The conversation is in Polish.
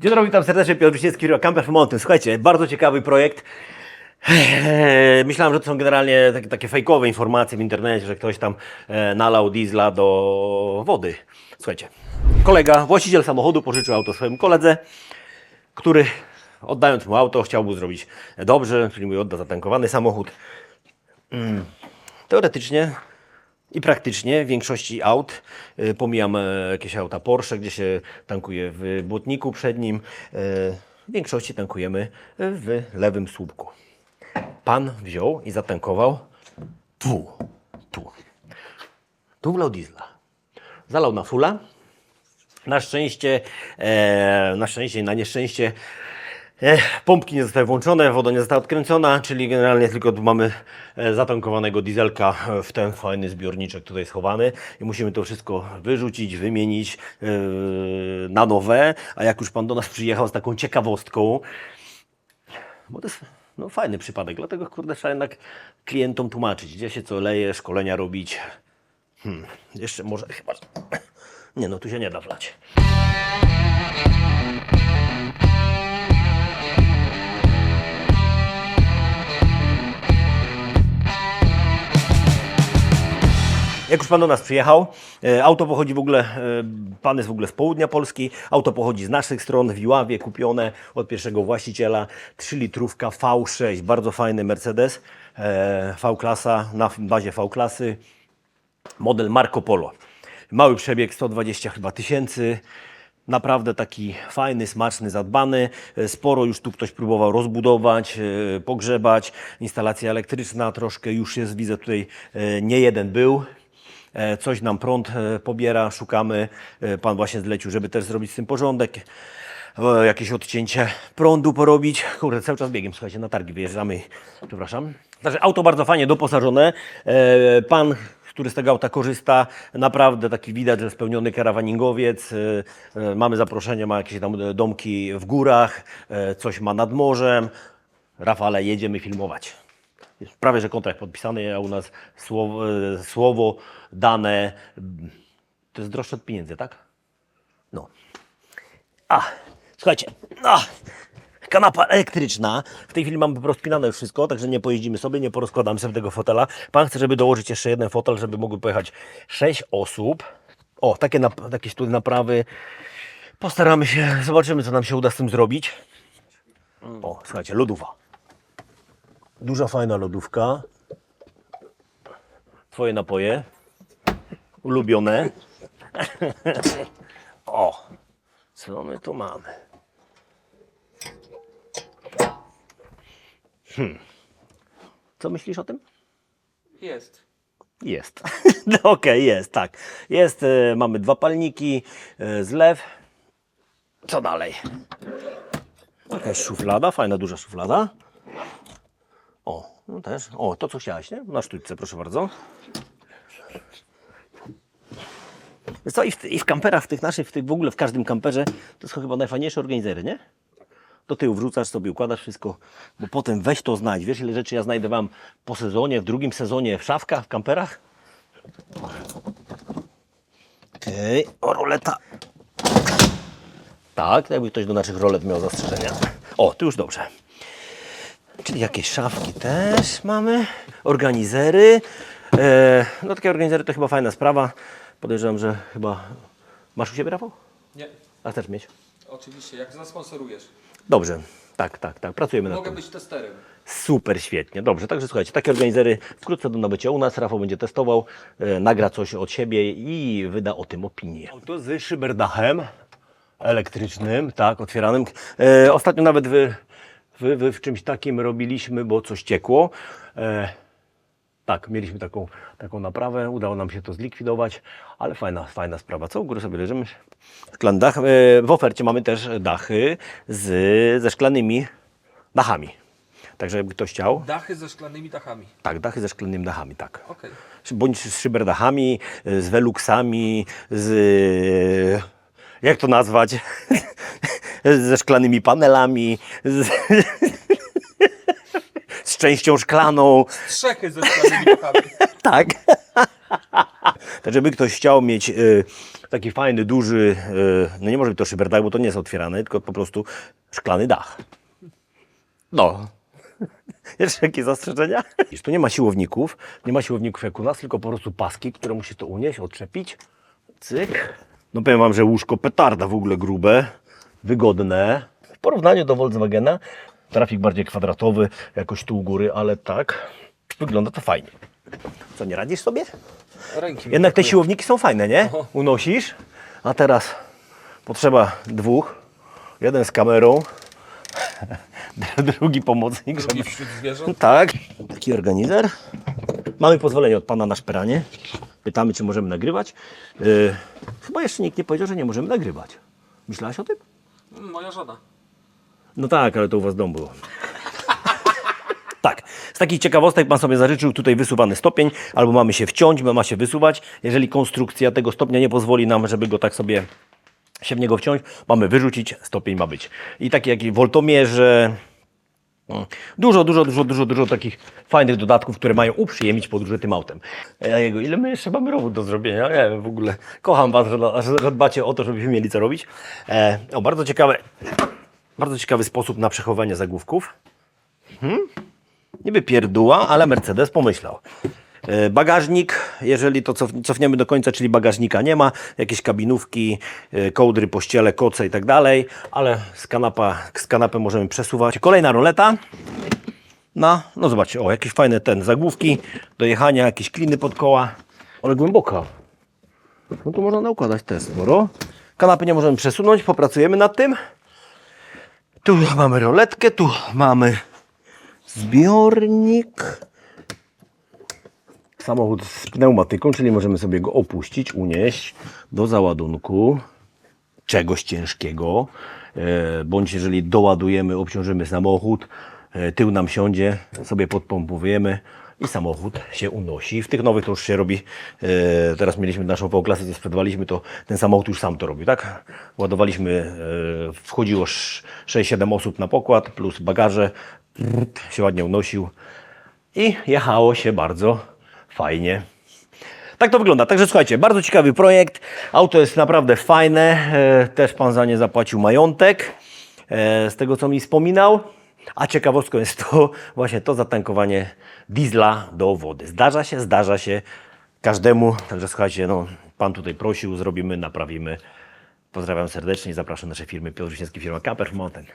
Dzień dobry, witam serdecznie, Piotr Wiśniewski, Camper Mountain. Słuchajcie, bardzo ciekawy projekt. Eee, Myślałem, że to są generalnie takie, takie fejkowe informacje w internecie, że ktoś tam e, nalał diesla do wody. Słuchajcie, kolega, właściciel samochodu pożyczył auto swojemu koledze, który oddając mu auto chciał mu zrobić dobrze, czyli mu odda zatankowany samochód. Mm, Teoretycznie i praktycznie w większości aut, y, pomijam e, jakieś auta Porsche, gdzie się tankuje w błotniku przednim, e, w większości tankujemy w lewym słupku. Pan wziął i zatankował tu, tu. Tu wlał diesla. Zalał na fula. Na szczęście, e, na szczęście i na nieszczęście pompki nie zostały włączone, woda nie została odkręcona, czyli generalnie tylko mamy e, zatankowanego dieselka w ten fajny zbiorniczek tutaj schowany i musimy to wszystko wyrzucić, wymienić e, na nowe, a jak już Pan do nas przyjechał z taką ciekawostką, bo to jest no, fajny przypadek, dlatego kurde trzeba jednak klientom tłumaczyć, gdzie się co leje, szkolenia robić. Hmm, jeszcze może chyba... Nie no, tu się nie da wlać. Jak już pan do nas przyjechał, e, auto pochodzi w ogóle, e, pan jest w ogóle z południa Polski, auto pochodzi z naszych stron, w Iławie, kupione od pierwszego właściciela, 3 litrówka V6, bardzo fajny Mercedes, e, V-klasa, na bazie V-klasy, model Marco Polo. Mały przebieg 120 chyba tysięcy. Naprawdę taki fajny, smaczny, zadbany. Sporo już tu ktoś próbował rozbudować, pogrzebać. Instalacja elektryczna troszkę już jest, widzę tutaj nie jeden był. E, Coś nam prąd e, pobiera, szukamy. E, Pan właśnie zlecił, żeby też zrobić z tym porządek. Jakieś odcięcie prądu porobić. Kurde, cały czas biegiem, słuchajcie, na targi wyjeżdżamy. Przepraszam. Także auto bardzo fajnie doposażone. Pan który z tego auta korzysta. Naprawdę taki widać, że spełniony karawaningowiec. Mamy zaproszenie, ma jakieś tam domki w górach, coś ma nad morzem. Rafale, jedziemy filmować. Jest prawie, że kontrakt podpisany, a u nas słowo, e, słowo dane. To jest droższe od pieniędzy, tak? No. A, słuchajcie. A, kanapa elektryczna. W tej chwili mamy rozpinane już wszystko, także nie pojeździmy sobie, nie porozkładamy sobie tego fotela. Pan chce, żeby dołożyć jeszcze jeden fotel, żeby mogły pojechać 6 osób. O, takie, nap- takie tu naprawy. Postaramy się, zobaczymy, co nam się uda z tym zrobić. O, słuchajcie, lodówa. Duża, fajna lodówka. Twoje napoje. Ulubione. O, co my tu mamy? Hmm. Co myślisz o tym? Jest. Jest. No, Okej, jest, tak. Jest, e, mamy dwa palniki, e, zlew. Co dalej? Jakaś szuflada, fajna, duża szuflada. O, no też. O, to co chciałaś, nie? Na sztućce, proszę bardzo. Wiesz Co, i w, i w kamperach, w tych naszych, w tych, w ogóle w każdym kamperze, to są chyba najfajniejsze organizery, nie? Do tyłu wrzucasz sobie, układasz wszystko, bo potem weź to znajdź. Wiesz, ile rzeczy ja znajdę Wam po sezonie, w drugim sezonie w szafkach, w kamperach? Okej, o roleta. Tak, jakby ktoś do naszych rolet miał zastrzeżenia. O, tu już dobrze. Czyli jakieś szafki też mamy, organizery. E, no takie organizery to chyba fajna sprawa. Podejrzewam, że chyba... Masz u siebie, Rafał? Nie. A chcesz mieć? Oczywiście, jak zasponsorujesz. Dobrze, tak, tak, tak, pracujemy nad Mogę tym. być testerem. Super, świetnie. Dobrze, także słuchajcie, takie organizery wkrótce do nabycia u nas. Rafał będzie testował, e, nagra coś od siebie i wyda o tym opinię. Auto z szyberdachem elektrycznym, tak, otwieranym. E, ostatnio nawet wy, wy, wy w czymś takim robiliśmy, bo coś ciekło. E, tak, mieliśmy taką, taką naprawę, udało nam się to zlikwidować, ale fajna, fajna sprawa. Co u góry sobie leżymy? Szklany dach. E, w ofercie mamy też dachy z, ze szklanymi dachami. Także jakby ktoś chciał. Dachy ze szklanymi dachami. Tak, dachy ze szklanymi dachami, tak. Okej. Bądź z szyberdachami, z veluxami, z... Jak to nazwać? ze szklanymi panelami, z, z częścią szklaną. Strzechy ze szklanymi dachami. Tak. Tak, żeby ktoś chciał mieć y, taki fajny, duży, e, no nie może być to szyberdach, bo to nie jest otwierane, tylko po prostu szklany dach. No. Jeszcze jakieś zastrzeżenia? Tu nie ma siłowników, nie ma siłowników jak u nas, tylko po prostu paski, które musi to unieść, odczepić. Cyk. No powiem Wam, że łóżko petarda w ogóle grube, wygodne. W porównaniu do Volkswagena, trafik bardziej kwadratowy, jakoś tu u góry, ale tak, wygląda to fajnie. Co, nie radzisz sobie? Ręki Jednak te siłowniki są fajne, nie? Oho. Unosisz, a teraz potrzeba dwóch. Jeden z kamerą, drugi pomocnik, Drugi wśród zwierząt. Tak. Taki organizer. Mamy pozwolenie od pana na szperanie. Pytamy, czy możemy nagrywać. Yy, chyba jeszcze nikt nie powiedział, że nie możemy nagrywać. Myślałaś o tym? Moja żona. No tak, ale to u was dom było. Tak, z takich ciekawostek pan sobie zażyczył tutaj wysuwany stopień, albo mamy się wciąć, ma się wysuwać. Jeżeli konstrukcja tego stopnia nie pozwoli nam, żeby go tak sobie się w niego wciąć, mamy wyrzucić, stopień ma być. I takie jak woltomierze, Dużo, dużo, dużo, dużo, dużo takich fajnych dodatków, które mają uprzyjemnić podróże tym autem. Ja jego, ile my jeszcze mamy robót do zrobienia? Nie wiem, w ogóle. Kocham Was, że, że dbacie o to, żebyśmy mieli co robić. E, o, bardzo ciekawe, bardzo ciekawy sposób na przechowanie zagłówków. Hmm? Niby pierduła, ale Mercedes pomyślał. E, Bagażnik, jeżeli to cof- cofniemy do końca, czyli bagażnika nie ma, jakieś kabinówki, e, kołdry, pościele, koce i tak dalej, ale z, kanapa, z kanapy możemy przesuwać. Kolejna roleta. No, no zobaczcie, o, jakieś fajne ten, zagłówki do jechania, jakieś kliny pod koła, ale głęboka. No to można naukładać też sporo. Kanapy nie możemy przesunąć, popracujemy nad tym. Tu mamy roletkę, tu mamy zbiornik. Samochód z pneumatyką, czyli możemy sobie go opuścić, unieść do załadunku czegoś ciężkiego, e, bądź jeżeli doładujemy, obciążymy samochód, e, tył nam siądzie, sobie podpompujemy i samochód się unosi. W tych nowych to już się robi, e, teraz mieliśmy naszą V-klasę, co sprzedawaliśmy, to ten samochód już sam to robił, tak? Ładowaliśmy, wchodziło 6-7 osób na pokład, plus bagaże, się ładnie unosił i jechało się bardzo fajnie. Tak to wygląda. Także słuchajcie, bardzo ciekawy projekt. Auto jest naprawdę fajne. E, Też pan za nie zapłacił majątek, e, z tego co mi wspominał. A ciekawostką jest to właśnie to zatankowanie diesla do wody. Zdarza się, zdarza się każdemu. Także słuchajcie, no, pan tutaj prosił, zrobimy, naprawimy. Pozdrawiam serdecznie zapraszam nasze firmy Piotr Wiśniewski, firma Camper Mountain.